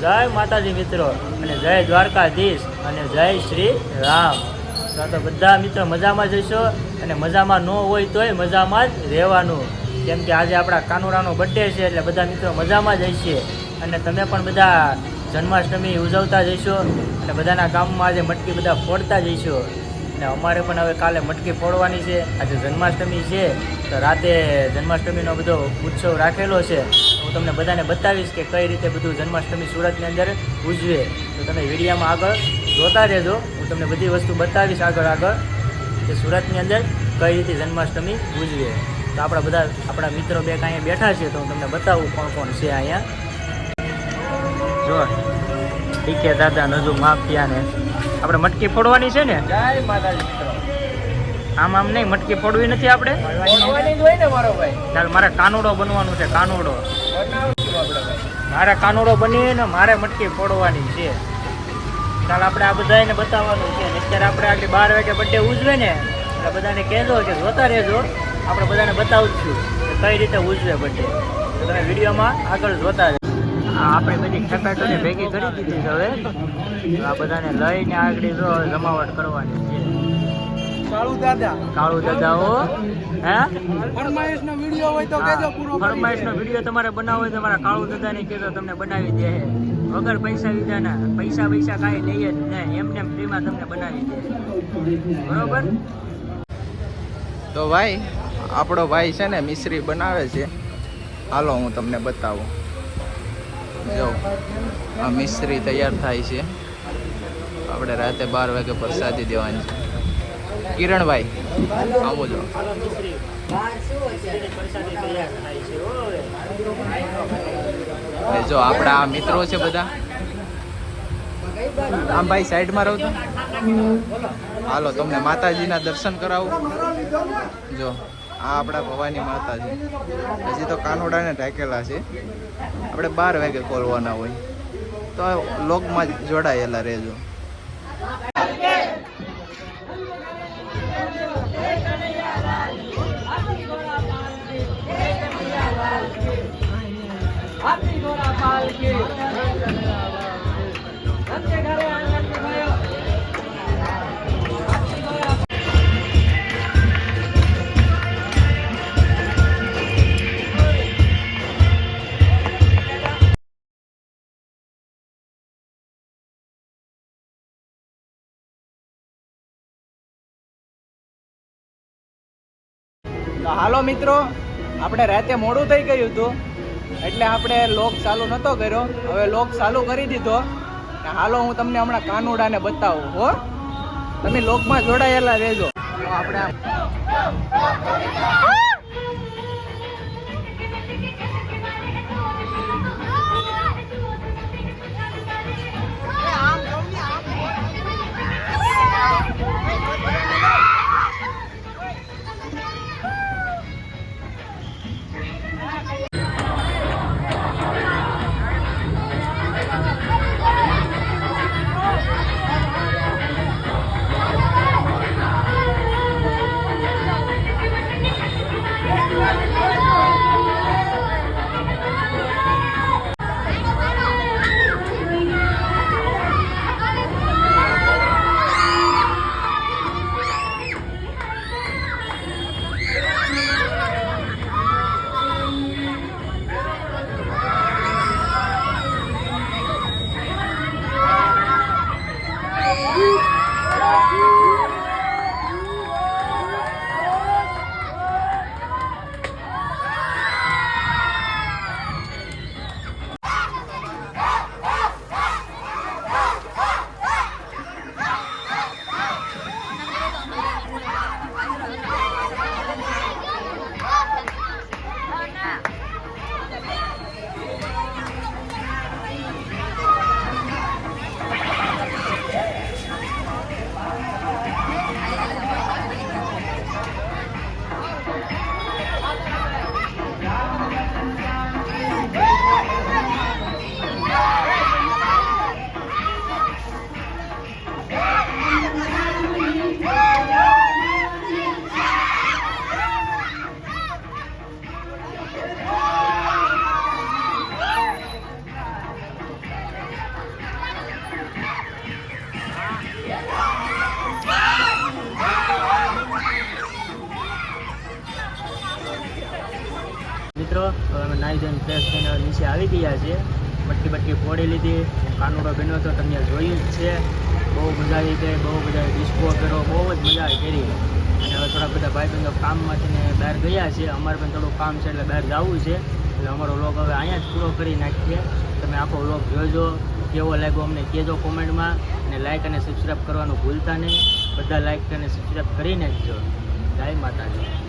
જય માતાજી મિત્રો અને જય દ્વારકાધીશ અને જય શ્રી રામ. તો બધા મિત્રો મજામાં જઈશો અને મજામાં ન હોય તોય મજામાં જ રહેવાનું. કેમ કે આજે આપણા કાનુરાનો બર્થડે છે એટલે બધા મિત્રો મજામાં જ હશે. અને તમે પણ બધા જન્માષ્ટમી ઉજવતા જઈશો અને બધાના ગામમાં આજે મટકી બધા ફોડતા જઈશો અને અમારે પણ હવે કાલે મટકી ફોડવાની છે. આજે જન્માષ્ટમી છે. તો રાતે જન્માષ્ટમીનો બધો ઉત્સવ રાખેલો છે. હું તમને બધાને બતાવીશ કે કઈ રીતે બધું જન્માષ્ટમી સુરતની અંદર ઉજવે. તો તમે વિડીયામાં આગળ જોતા રહેજો. હું તમને બધી વસ્તુ બતાવીશ આગળ આગળ કે સુરતની અંદર કઈ રીતે જન્માષ્ટમી ઉજવે. તો આપણા બધા આપણા મિત્રો બે અહીંયા બેઠા છે તો હું તમને બતાવું કોણ કોણ છે અહીંયા. જો છે દાદા નજુ માફિયા ને આપણે મટકી ફોડવાની છે ને? આમ આમ નહીં મટકી ફોડવી નથી આપણે? ચાલ મારે કાનુડો બનવાનું છે કાનુડો. મારે કાનુડો બનીને મારે મટકી ફોડવાની છે. ચાલ આપણે આ બધાને બતાવવાનું છે. અત્યારે આપણે આગળ બાર વાગે બર્થડે ઉજવે ને એટલે બધાને કહેજો કે જોતા રહેજો. આપણે બધાને બતાવું છું કે કઈ રીતે ઉજવે બર્થડે તમે વિડીયોમાં આગળ જોતા આપણે બધી ખેપાટોને ભેગી કરી દીધી છે હવે. આ બધાને લઈને આગળ જો જમાવટ કરવાની છે. કાળુ દાદા. કાળુ દાદાઓ હે. ફરમાઈશ નો વીડિયો હોય તો કહેજો પૂરો ફરમાઈશ નો વીડિયો તમારે બનાવવો હોય તો તમારા કાળુ દાદાને કહેજો તમને બનાવી દે. વગર પૈસા વિધાના. પૈસા પૈસા કાંઈ લઈએ જ નહીં. એમને એમ ફ્રીમાં તમને બનાવી દે. બરોબર? તો ભાઈ આપણો ભાઈ છે ને મિશ્રી બનાવે છે. હાલો હું તમને બતાવું. જો, આ મિશ્રી તૈયાર થાય છે. આપણે રાતે બાર વાગે પ્રસાદી દેવાની છે. કિરણભાઈ આવો જો જો, આપણા આ મિત્રો છે બધા. આમ ભાઈ સાઈડમાં રહો તો. હાલો, તમને માતાજીના દર્શન કરાવું. જો આ આપણા ભવાની માતા છે હજી તો કાનોડાને ઢાંકેલા છે. આપણે બાર વાગે ખોલવાના હોય. તો લોકમાં જોડાયેલા રહેજો. તો હાલો મિત્રો, આપણે રાતે મોડું થઈ ગયું હતું, એટલે આપણે લોક ચાલુ નહોતો કર્યો. હવે લોક ચાલુ કરી દીધો. હાલો હું તમને હમણાં કાનુડાને બતાવું, હો. તમે લોકમાં જોડાયેલા રહેજો. આપણે ¡Brasil! મિત્રો હવે અમે નાહી ધોઈને ફ્રેશ થઈને નીચે આવી ગયા છે મટકી બટકી ફોડી લીધી, કાનુડો બન્યો તો તમને જોયું જ છે. બહુ મજા આવી ગઈ, બહુ બધા ડિસ્કો કર્યો, બહુ જ મજા આવી કરી. અને હવે થોડા બધા ભાઈબંધો કામમાંથી ને બહાર ગયા છે. અમારે પણ થોડું કામ છે એટલે બહાર જવું છે. એટલે અમારો વ્લોગ હવે અહીંયા જ પૂરો કરી નાખીએ. તમે આખો વ્લોગ જોજો, કેવો લાગ્યો અમને કહેજો કોમેન્ટમાં. અને લાઇક અને સબસ્ક્રાઈબ કરવાનું ભૂલતા નહીં. બધા લાઇક અને સબસ્ક્રાઈબ કરી નાખજો જય માતાજી.